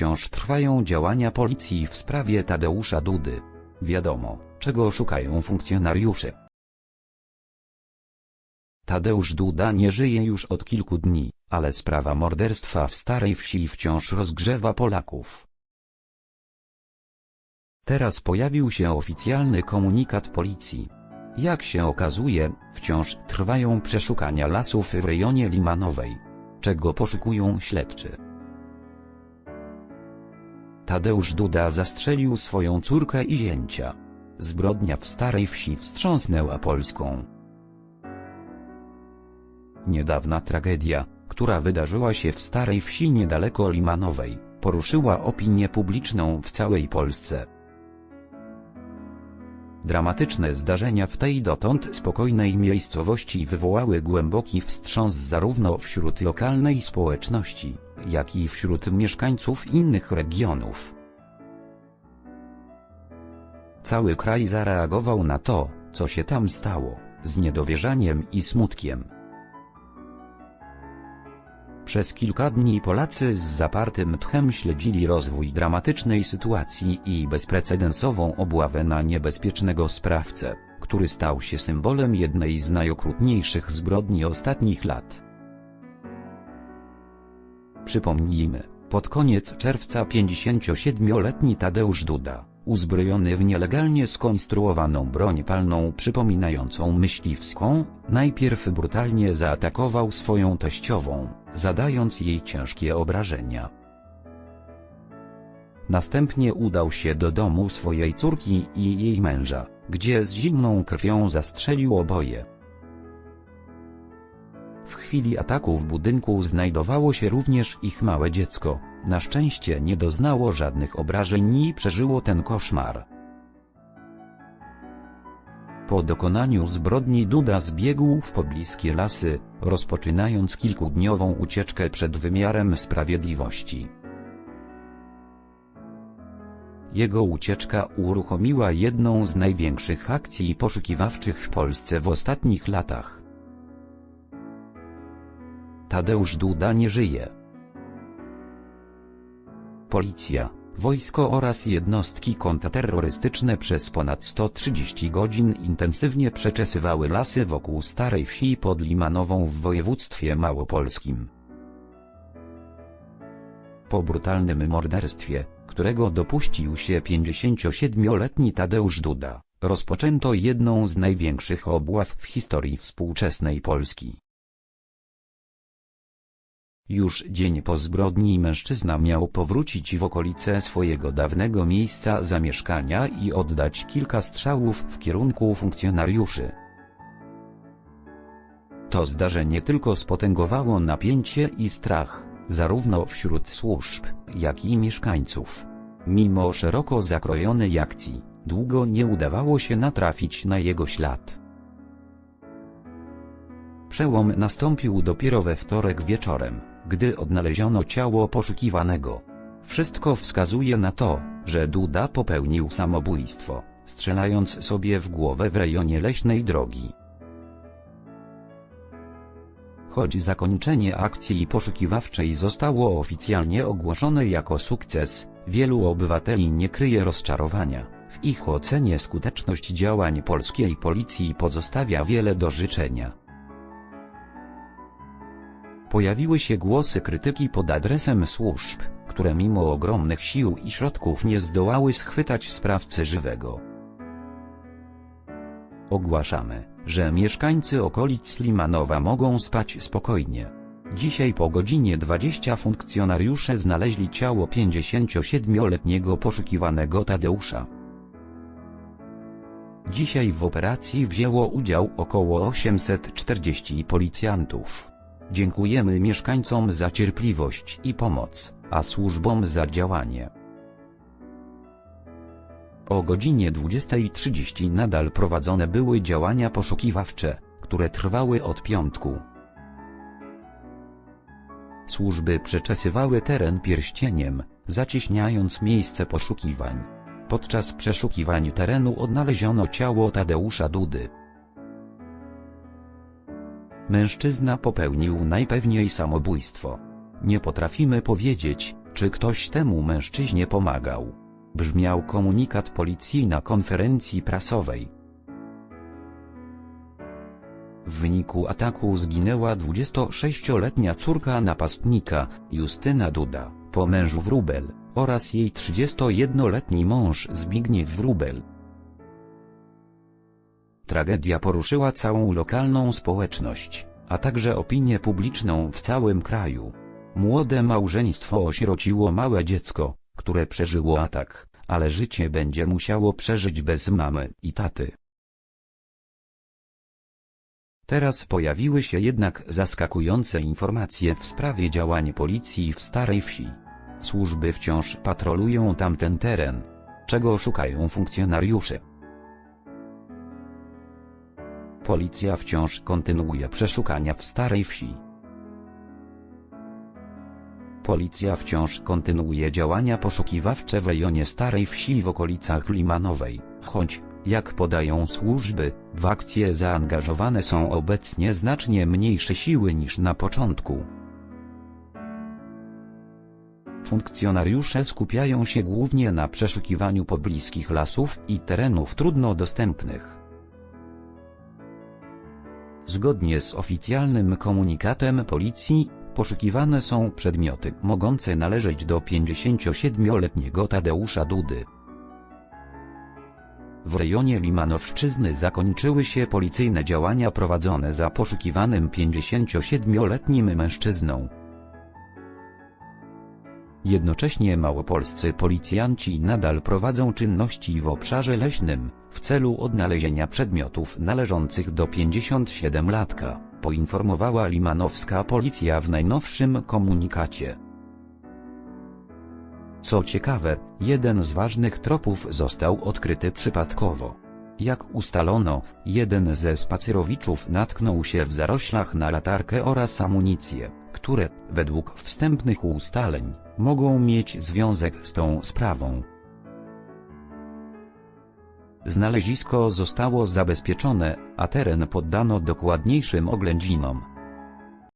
wciąż trwają działania policji w sprawie Tadeusza Dudy. Wiadomo, czego szukają funkcjonariusze. Tadeusz Duda nie żyje już od kilku dni, ale sprawa morderstwa w Starej Wsi wciąż rozgrzewa Polaków. Teraz pojawił się oficjalny komunikat policji. Jak się okazuje, wciąż trwają przeszukania lasów w rejonie Limanowej. Czego poszukują śledczy? Tadeusz Duda zastrzelił swoją córkę i zięcia. Zbrodnia w Starej Wsi wstrząsnęła Polską. Niedawna tragedia, która wydarzyła się w Starej Wsi niedaleko Limanowej, poruszyła opinię publiczną w całej Polsce. Dramatyczne zdarzenia w tej dotąd spokojnej miejscowości wywołały głęboki wstrząs zarówno wśród lokalnej społeczności, jak i wśród mieszkańców innych regionów. Cały kraj zareagował na to, co się tam stało, z niedowierzaniem i smutkiem. Przez kilka dni Polacy z zapartym tchem śledzili rozwój dramatycznej sytuacji i bezprecedensową obławę na niebezpiecznego sprawcę, który stał się symbolem jednej z najokrutniejszych zbrodni ostatnich lat. Przypomnijmy, pod koniec czerwca 57-letni Tadeusz Duda, uzbrojony w nielegalnie skonstruowaną broń palną przypominającą myśliwską, najpierw brutalnie zaatakował swoją teściową, zadając jej ciężkie obrażenia. Następnie udał się do domu swojej córki i jej męża, gdzie z zimną krwią zastrzelił oboje. Chwili ataku w budynku znajdowało się również ich małe dziecko, na szczęście nie doznało żadnych obrażeń i przeżyło ten koszmar. Po dokonaniu zbrodni Duda zbiegł w pobliskie lasy, rozpoczynając kilkudniową ucieczkę przed wymiarem sprawiedliwości. Jego ucieczka uruchomiła jedną z największych akcji poszukiwawczych w Polsce w ostatnich latach. Tadeusz Duda nie żyje. Policja, wojsko oraz jednostki kontrterrorystyczne przez ponad 130 godzin intensywnie przeczesywały lasy wokół Starej Wsi pod Limanową w województwie małopolskim. Po brutalnym morderstwie, którego dopuścił się 57-letni Tadeusz Duda, rozpoczęto jedną z największych obław w historii współczesnej Polski. Już dzień po zbrodni mężczyzna miał powrócić w okolice swojego dawnego miejsca zamieszkania i oddać kilka strzałów w kierunku funkcjonariuszy. To zdarzenie tylko spotęgowało napięcie i strach, zarówno wśród służb, jak i mieszkańców. Mimo szeroko zakrojonej akcji, długo nie udawało się natrafić na jego ślad. Przełom nastąpił dopiero we wtorek wieczorem, gdy odnaleziono ciało poszukiwanego. Wszystko wskazuje na to, że Duda popełnił samobójstwo, strzelając sobie w głowę w rejonie leśnej drogi. Choć zakończenie akcji poszukiwawczej zostało oficjalnie ogłoszone jako sukces, wielu obywateli nie kryje rozczarowania. W ich ocenie skuteczność działań polskiej policji pozostawia wiele do życzenia. Pojawiły się głosy krytyki pod adresem służb, które mimo ogromnych sił i środków nie zdołały schwytać sprawcy żywego. Ogłaszamy, że mieszkańcy okolic Limanowa mogą spać spokojnie. Dzisiaj po godzinie 20 funkcjonariusze znaleźli ciało 57-letniego poszukiwanego Tadeusza. Dzisiaj w operacji wzięło udział około 840 policjantów. Dziękujemy mieszkańcom za cierpliwość i pomoc, a służbom za działanie. O godzinie 20.30 nadal prowadzone były działania poszukiwawcze, które trwały od piątku. Służby przeczesywały teren pierścieniem, zacieśniając miejsce poszukiwań. Podczas przeszukiwań terenu odnaleziono ciało Tadeusza Dudy. Mężczyzna popełnił najpewniej samobójstwo. Nie potrafimy powiedzieć, Czy ktoś temu mężczyźnie pomagał? Brzmiał komunikat policji na konferencji prasowej. W wyniku ataku zginęła 26-letnia córka napastnika, Justyna Duda, po mężu Wróbel, oraz jej 31-letni mąż Zbigniew Wróbel. Tragedia poruszyła całą lokalną społeczność, a także opinię publiczną w całym kraju. Młode małżeństwo osierociło małe dziecko, które przeżyło atak, ale życie będzie musiało przeżyć bez mamy i taty. Teraz pojawiły się jednak zaskakujące informacje w sprawie działań policji w Starej Wsi. Służby wciąż patrolują tamten teren. Czego szukają funkcjonariusze? Policja wciąż kontynuuje przeszukania w Starej Wsi. Policja wciąż kontynuuje działania poszukiwawcze w rejonie Starej Wsi w okolicach Limanowej, choć, jak podają służby, w akcje zaangażowane są obecnie znacznie mniejsze siły niż na początku. Funkcjonariusze skupiają się głównie na przeszukiwaniu pobliskich lasów i terenów trudno dostępnych. Zgodnie z oficjalnym komunikatem policji, poszukiwane są przedmioty mogące należeć do 57-letniego Tadeusza Dudy. W rejonie Limanowszczyzny zakończyły się policyjne działania prowadzone za poszukiwanym 57-letnim mężczyzną. Jednocześnie małopolscy policjanci nadal prowadzą czynności w obszarze leśnym, w celu odnalezienia przedmiotów należących do 57-latka, poinformowała limanowska policja w najnowszym komunikacie. Co ciekawe, jeden z ważnych tropów został odkryty przypadkowo. Jak ustalono, jeden ze spacerowiczów natknął się w zaroślach na latarkę oraz amunicję, które, według wstępnych ustaleń, mogą mieć związek z tą sprawą. Znalezisko zostało zabezpieczone, a teren poddano dokładniejszym oględzinom.